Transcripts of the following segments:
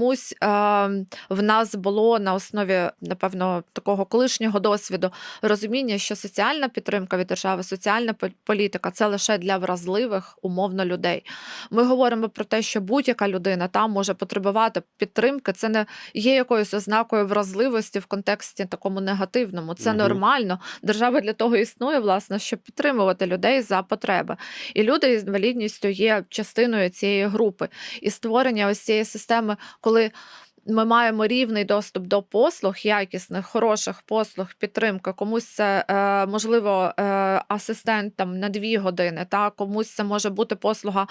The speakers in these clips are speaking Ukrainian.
чомусь е, в нас було на основі, напевно, такого колишнього досвіду розуміння, що соціальна підтримка від держави, соціальна політика це лише для вразливих умовно людей. Ми говоримо про те, що будь-яка людина там може потребувати підтримки. Це не є якоюсь ознакою вразливості в контексті такому негативному. Це Мгм. нормально. Держава для того існує, власне, щоб підтримувати людей за потреби. І люди з інвалідністю є частиною цієї групи. І створення ось цієї системи, коли ми маємо рівний доступ до послуг, якісних, хороших послуг, підтримка. Комусь це е, можливо е, асистент там на дві години, та комусь це може бути послуга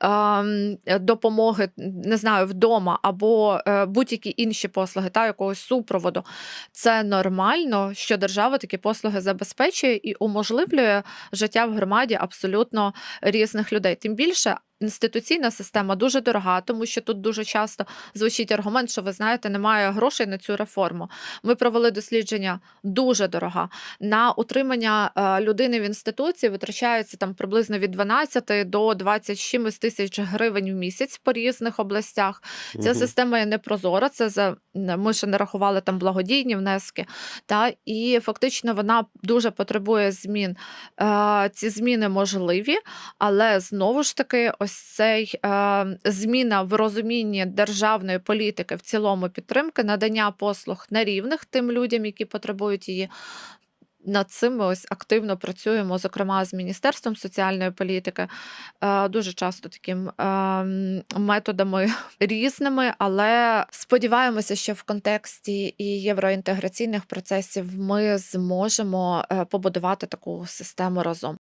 ем, допомоги, не знаю, вдома або е, будь-які інші послуги, та якогось супроводу. Це нормально, що держава такі послуги забезпечує і уможливлює життя в громаді абсолютно різних людей. Тим більше. Інституційна система дуже дорога, тому що тут дуже часто звучить аргумент, що ви знаєте, немає грошей на цю реформу. Ми провели дослідження дуже дорога. На утримання е, людини в інституції витрачається там приблизно від 12 до 20 з чимось тисяч гривень в місяць по різних областях. Ця Мгм. система є непрозора. Це за ми ще не рахували там благодійні внески. Та і фактично вона дуже потребує змін. Е, ці зміни можливі, але знову ж таки, ось цей е, зміна в розумінні державної політики в цілому підтримки, надання послуг на рівних тим людям, які потребують її. Над цим ми ось активно працюємо, зокрема з Міністерством соціальної політики, е, дуже часто таким ем, методами різними, але сподіваємося, що в контексті і євроінтеграційних процесів ми зможемо е, побудувати таку систему разом.